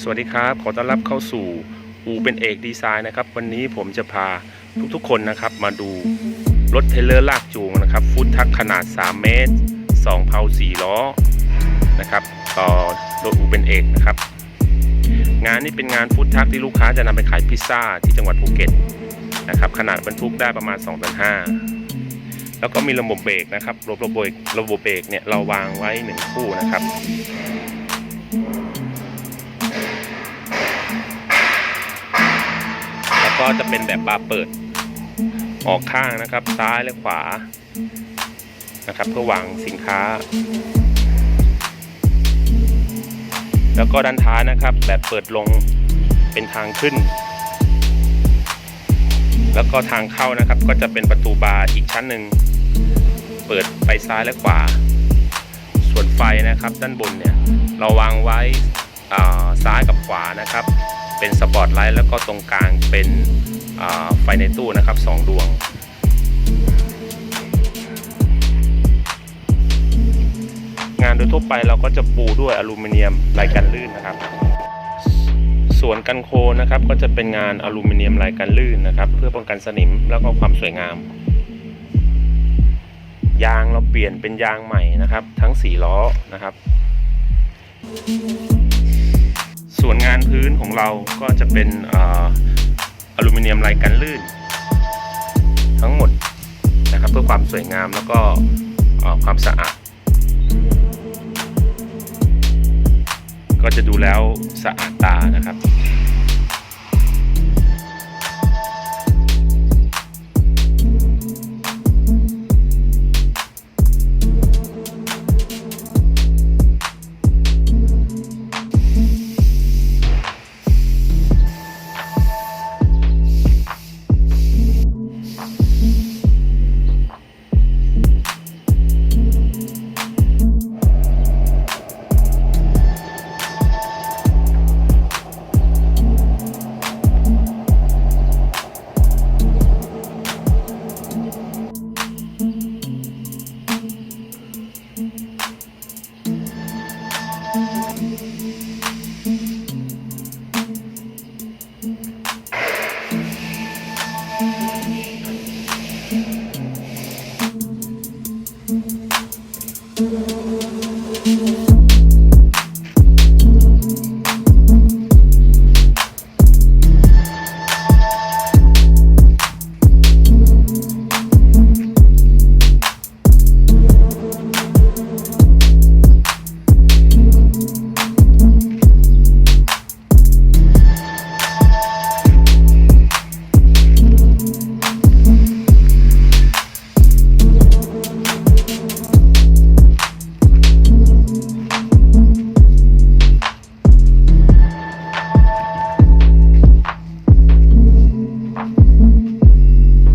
สวัสดีครับ ขอต้อนรับเข้าสู่อูเป็นเอกดีไซน์นะครับ วันนี้ผมจะพาทุกๆคนนะครับ มาดูรถเทรลเลอร์ลากจูงนะครับ ฟุตทักขนาด 3 เมตร 2 เพา4ล้อนะครับ ต่อโดยอูเป็นเอกนะครับ งานนี้เป็นงานฟุตทักที่ลูกค้าจะนำไปขายพิซซ่าที่จังหวัดภูเก็ตนะครับ ขนาดบรรทุกได้ประมาณ2ตัน5แล้วก็มีระบบเบรกนะครับ ระบบเบรกระบบเบรกเนี่ยเราวางไว้หนึ่งคู่นะครับ ก็จะเป็นแบบบาร์เปิด ออกข้างนะครับ ซ้ายและขวานะครับ เพื่อวางสินค้า แล้วก็ด้านท้ายนะครับ แบบเปิดลงเป็นทางขึ้น แล้วก็ทางเข้านะครับ ก็จะเป็นประตูบานอีกชั้นหนึ่งเปิดไปซ้ายและขวา ส่วนไฟนะครับ ด้านบนเนี่ยเราวางไว้อ่าซ้ายกับขวานะครับ เป็นสปอตไลท์แล้วก็ตรงกลางเป็นไฟในตู้นะครับสองดวง งานโดยทั่วไปเราก็จะปูด้วยอลูมิเนียมลายกันลื่นนะครับ ส่วนกันโคนนะครับก็จะเป็นงานอลูมิเนียมลายกันลื่นนะครับ เพื่อป้องกันสนิมแล้วก็ความสวยงาม ยางเราเปลี่ยนเป็นยางใหม่นะครับ ทั้ง 4 ล้อนะครับ ส่วนงานพื้นของเราก็จะเป็นออลูมิเนียมลายกันลื่น ทั้งหมดนะครับเพื่อความสวยงามแล้วก็ความสะอาด ก็จะดูแล้วสะอาดตานะครับ